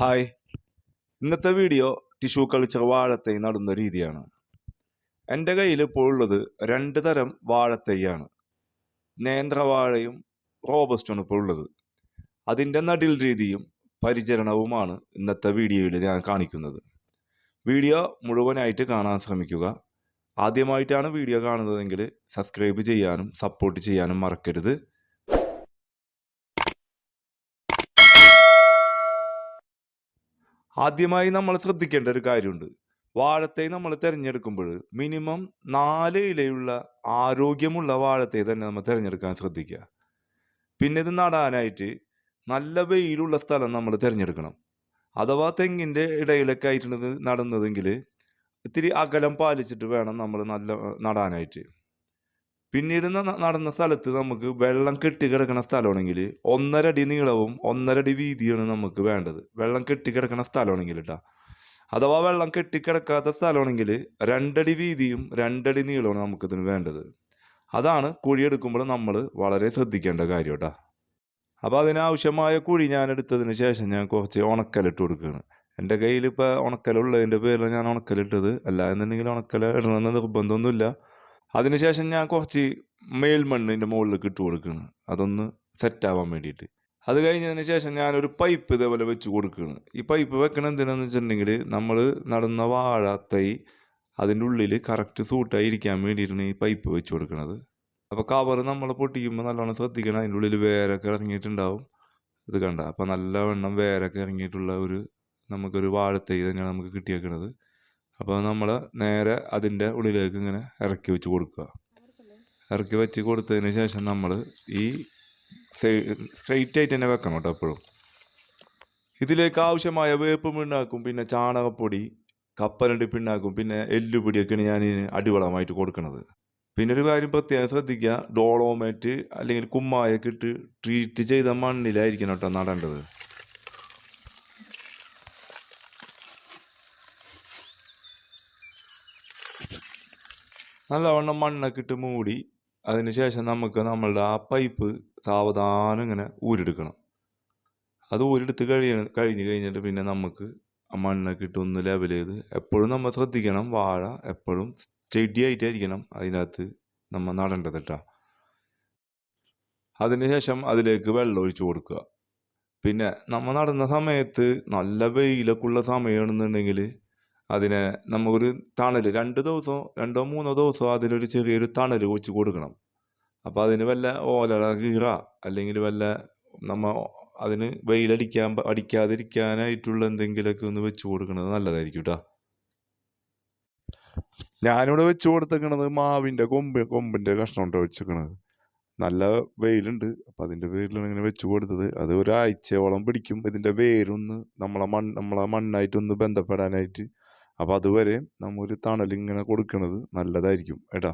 Hi. ഇന്നത്തെ video tissue കളിച്ച വാഴത്തൈ നടുന്ന രീതിയാണ്. എന്റെ കയ്യിൽ ഇപ്പോൾ ഉള്ളത് രണ്ട് തരം വാഴത്തൈയാണ്. നേന്ത്രവാഴയും റോബസ്റ്റുമാണ് ഇപ്പോൾ ഉള്ളത്. അതിന്റെ നടിൽ രീതിയും പരിചരണവുമാണ് ഇന്നത്തെ വീഡിയോയിൽ ഞാൻ കാണിക്കുന്നത്. വീഡിയോ മുഴുവനായിട്ട് കാണാൻ ശ്രമിക്കുക. ആദ്യമായിട്ടാണ് വീഡിയോ കാണുന്നതെങ്കിൽ സബ്സ്ക്രൈബ് ചെയ്യാനും സപ്പോർട്ട് ചെയ്യാനും മറക്കരുത്. ആദ്യമായി നമ്മൾ ശ്രദ്ധിക്കേണ്ട ഒരു കാര്യമുണ്ട്. വാഴത്തെ നമ്മൾ തിരഞ്ഞെടുക്കുമ്പോൾ മിനിമം നാല് ഇലയുള്ള ആരോഗ്യമുള്ള വാഴത്തെ തന്നെ നമ്മൾ തിരഞ്ഞെടുക്കാൻ ശ്രദ്ധിക്കുക. പിന്നെ ഇത് നടാനായിട്ട് നല്ല വെയിലുള്ള സ്ഥലം നമ്മൾ തിരഞ്ഞെടുക്കണം. അഥവാ തെങ്ങിന്റെ ഇടയിലൊക്കെ ആയിട്ടുള്ളത് നടുന്നതെങ്കിൽ ഇത്തിരി അകലം പാലിച്ചിട്ട് വേണം നമ്മൾ നല്ല നടാനായിട്ട്. പിന്നീട് നടന്ന സ്ഥലത്ത് നമുക്ക് വെള്ളം കെട്ടിക്കിടക്കുന്ന സ്ഥലമാണെങ്കിൽ ഒന്നര അടി നീളവും ഒന്നര അടി വീതിയാണ് നമുക്ക് വേണ്ടത്. വെള്ളം കെട്ടിക്കിടക്കുന്ന സ്ഥലമാണെങ്കിൽ കേട്ടോ അഥവാ വെള്ളം കെട്ടിക്കിടക്കാത്ത സ്ഥലമാണെങ്കിൽ രണ്ടടി വീതിയും രണ്ടടി നീളമാണ് നമുക്കിതിന് വേണ്ടത്. അതാണ് കുഴിയെടുക്കുമ്പോൾ നമ്മൾ വളരെ ശ്രദ്ധിക്കേണ്ട കാര്യം കേട്ടോ അപ്പോൾ അതിനാവശ്യമായ കുഴി ഞാൻ എടുത്തതിന് ശേഷം ഞാൻ കുറച്ച് ഉണക്കലിട്ട് കൊടുക്കുകയാണ് എന്റെ കയ്യിൽ ഇപ്പോൾ ഉണക്കലുള്ളതിന്റെ പേരിൽ ഞാൻ ഉണക്കലിട്ടത്. അല്ല എന്നുണ്ടെങ്കിൽ ഉണക്കല ഇടണമെന്ന് നിർബന്ധമൊന്നുമില്ല. അതിനുശേഷം ഞാൻ കുറച്ച് മേൽമണ്ണ് ഇതിന്റെ മുകളിലേക്ക് ഇട്ട് കൊടുക്കുകയാണ്. അതൊന്ന് സെറ്റാവാൻ വേണ്ടിയിട്ട്. അത് കഴിഞ്ഞതിന് ശേഷം ഞാനൊരു പൈപ്പ് ഇതേപോലെ വെച്ച് കൊടുക്കുകയാണ്. ഈ പൈപ്പ് വെക്കണ എന്തിനാന്ന് വെച്ചിട്ടുണ്ടെങ്കിൽ നമ്മൾ നടുന്ന വാഴ തൈ അതിന്റെ ഉള്ളിൽ കറക്റ്റ് സൂട്ടായി ഇരിക്കാൻ വേണ്ടിയിട്ടാണ് ഈ പൈപ്പ് വെച്ച് കൊടുക്കുന്നത് അപ്പോൾ കവർ നമ്മൾ പൊട്ടിക്കുമ്പോൾ നല്ലോണം ശ്രദ്ധിക്കണം. അതിന്റെ ഉള്ളിൽ വേരൊക്കെ ഇറങ്ങിയിട്ടുണ്ടാവും. ഇത് കണ്ട? അപ്പോൾ നല്ലവണ്ണം വേരൊക്കെ ഇറങ്ങിയിട്ടുള്ള ഒരു നമുക്കൊരു വാഴത്തൈ തന്നെയാണ് നമുക്ക് കിട്ടിയേക്കുന്നത് അപ്പോൾ നമ്മൾ നേരെ അതിന്റെ ഉള്ളിലേക്ക് ഇങ്ങനെ ഇറക്കി വെച്ച് കൊടുക്കുക. ഇറക്കി വെച്ച് കൊടുത്തതിന് ശേഷം നമ്മൾ ഈ സ്ട്രെയിറ്റ് ആയിട്ട് തന്നെ വെക്കണം കേട്ടോ എപ്പോഴും. ഇതിലേക്ക് ആവശ്യമായ വേപ്പ് പിണ്ണാക്കും പിന്നെ ചാണകപ്പൊടി കപ്പലണ്ടി പിണ്ണാക്കും പിന്നെ എല്ലുപൊടിയൊക്കെയാണ് ഞാൻ ഇതിന് അടിവളമായിട്ട് കൊടുക്കുന്നത് പിന്നെ ഒരു കാര്യം പ്രത്യേകം ശ്രദ്ധിക്കുക ഡോളോമേറ്റ് അല്ലെങ്കിൽ കുമ്മായൊക്കെ ഇട്ട് ട്രീറ്റ് ചെയ്ത മണ്ണിലായിരിക്കണം കേട്ടോ നടേണ്ടത്. നല്ലവണ്ണം മണ്ണൊക്കെ ഇട്ട് മൂടി അതിനുശേഷം നമുക്ക് നമ്മളുടെ ആ പൈപ്പ് സാവധാനം ഇങ്ങനെ ഊരെടുക്കണം അത് ഊരെടുത്ത് കഴിയണ കഴിഞ്ഞ് കഴിഞ്ഞിട്ട് പിന്നെ നമുക്ക് ആ മണ്ണൊക്കെ ഇട്ട് ഒന്ന് ലെവൽ ചെയ്ത് എപ്പോഴും നമ്മൾ ശ്രദ്ധിക്കണം. വാഴ എപ്പോഴും സ്റ്റഡി ആയിട്ടായിരിക്കണം അതിനകത്ത് നമ്മൾ നടേണ്ടത് കേട്ടോ അതിനുശേഷം അതിലേക്ക് വെള്ളം ഒഴിച്ചു കൊടുക്കുക. പിന്നെ നമ്മൾ നടന്ന സമയത്ത് നല്ല വെയിലൊക്കെ ഉള്ള സമയമാണെന്നുണ്ടെങ്കിൽ അതിനെ നമുക്കൊരു തണൽ രണ്ട് ദിവസമോ രണ്ടോ മൂന്നോ ദിവസമോ അതിനൊരു ചെറിയൊരു തണൽ വെച്ച് കൊടുക്കണം. അപ്പോൾ അതിന് വല്ല ഓല കീറ അല്ലെങ്കിൽ വല്ല നമ്മ അതിന് വെയിലടിക്കാൻ അടിക്കാതിരിക്കാനായിട്ടുള്ള എന്തെങ്കിലുമൊക്കെ ഒന്ന് വെച്ച് കൊടുക്കുന്നത് നല്ലതായിരിക്കും കേട്ടോ ഞാനിവിടെ വെച്ച് കൊടുത്തേക്കണത് മാവിന്റെ കൊമ്പ് കൊമ്പിന്റെ കഷ്ണം കൊണ്ട് വെച്ചേക്കണത് നല്ല വെയിലുണ്ട്. അപ്പം അതിന്റെ പേരിലാണ് ഇങ്ങനെ വെച്ച് കൊടുത്തത്. അത് ഒരാഴ്ചയോളം പിടിക്കും. ഇതിന്റെ വേരൊന്ന് നമ്മളെ മണ്ണ് നമ്മളെ മണ്ണായിട്ടൊന്ന് ബന്ധപ്പെടാനായിട്ട് അപ്പോൾ അതുവരെ നമ്മൊരു തണൽ ഇങ്ങനെ കൊടുക്കുന്നത് നല്ലതായിരിക്കും കേട്ടോ.